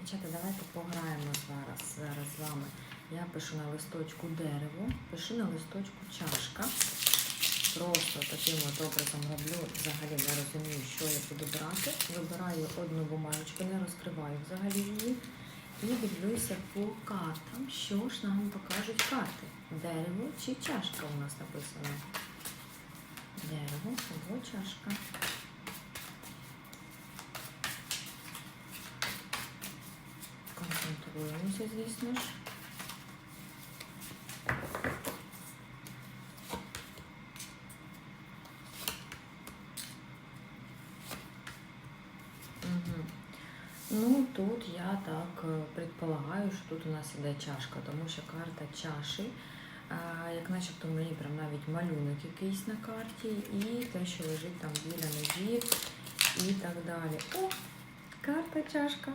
Дівчата, давайте пограємо зараз, зараз з вами. Я пишу на листочку дерево, пишу на листочку чашка. Просто таким от образом роблю, взагалі не розумію, що я буду брати. Вибираю одну бумажечку, не розкриваю взагалі її. І дивлюся по картам, що ж нам покажуть карти. Дерево чи чашка у нас написано. Дерево або чашка. Концентруємося, звісно ж. Ну, тут я так е, предполагаю, що тут у нас іде чашка, тому що карта чаші, як начебто мені прям навіть малюнок якийсь на карті, і те, що лежить там біля ножів і так далі. О, карта чашка.